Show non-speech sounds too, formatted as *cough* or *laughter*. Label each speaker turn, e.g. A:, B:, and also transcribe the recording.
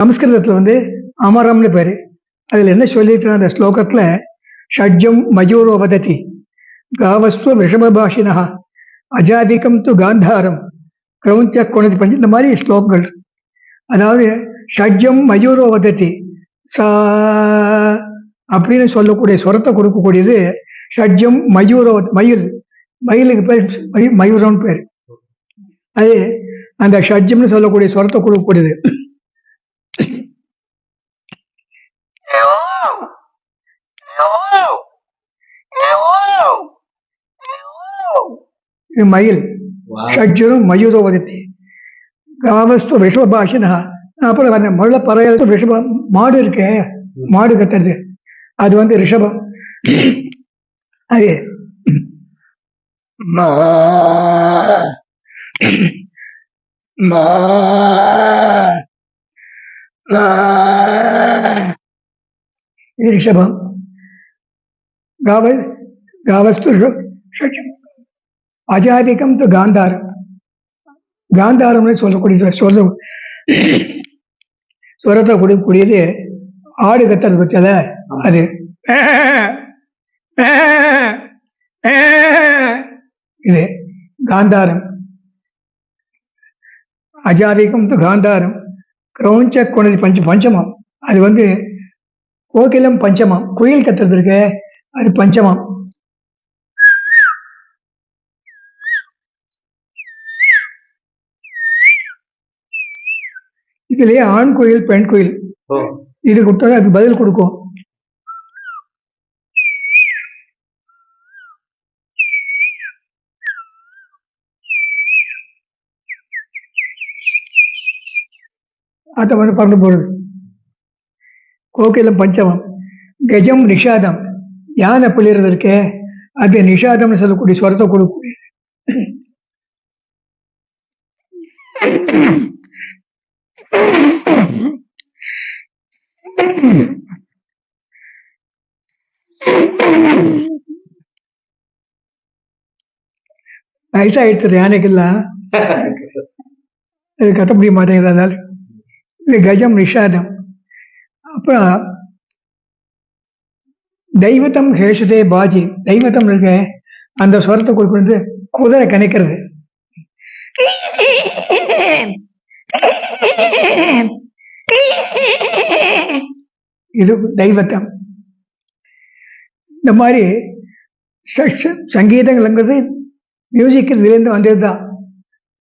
A: சமஸ்கிருதத்தில் வந்து அமரம்னு பேர். அதில் என்ன சொல்லிட்டு அந்த ஸ்லோகத்தில்? ஷட்ஜம் மயூரோ வததி காவஸ்வ விஷமபாஷினா அஜாதிகம் து காந்தாரம் கிரௌஞ்ச குணதி பஞ்சு இந்த மாதிரி ஸ்லோகங்கள். அதாவது ஷட்ஜம் மயூரோ வததி சா அப்படின்னு சொல்லக்கூடிய சுரத்தை கொடுக்கக்கூடியது ஷட்ஜம் மயூரோ மயில் மயிலுக்கு பேர் மயு- மயூரம்னு பேர். அது அந்த ஷட்ஜம்னு சொல்லக்கூடிய சுரத்தை கொடுக்கக்கூடியது. இது மயில் ஷட்ஜரும் மயூரோ வதத்தி காவஸ்து விஷபாஷினா அப்புறம் அந்த முள்ள பறையல் ரிஷபம் மாடு இருக்கே மாடு கத்துறது அது வந்து ரிஷபம் அது மா மா மா. இது ரிஷபம் காவ காவஸ்து அஜாதிகம் து காந்தாரம் காந்தாரம்னு சொல்லக்கூடிய சொல்ல சுரத்தை கொடுக்கக்கூடியது ஆடு கத்துறது பற்றியல அது. இது காந்தாரம். அஜாதிகம் து காந்தாரம். கிரௌஞ்ச குணதி பஞ்ச பஞ்சமம். அது வந்து கோகிலம் பஞ்சமம். குயில் கத்துறது இருக்கு. அது பஞ்சமம். இதுலயே ஆண் குயில் பெண் குயில். இது கொடுத்தா அது பதில் கொடுக்கும். அதை வந்து பறந்து போறது. கோகிலம் பஞ்சமம் கஜம் நிஷாதம். யானை பிள்ளைறது இருக்கே அது நிஷாதம்னு சொல்லக்கூடிய ஸ்வரத்தை கொடுக்கக்கூடிய வயசாயிடுச்சு யானைக்கெல்லாம். *laughs* அது கட்ட முடிய மாட்டேங்குது அதனால. இது கஜம் நிஷாதம். அப்புறம் தெய்வத்தம் ஹேஷதே பாஜி. தெய்வத்தம் இருக்க அந்த ஸ்வரத்தை கொடுக்கிறது குதிரை கணிக்கிறது. இது தெய்வத்தம். இந்த மாதிரி சங்கீதங்கள்ங்கிறது மியூசிக் இதுலேருந்து வந்தது தான்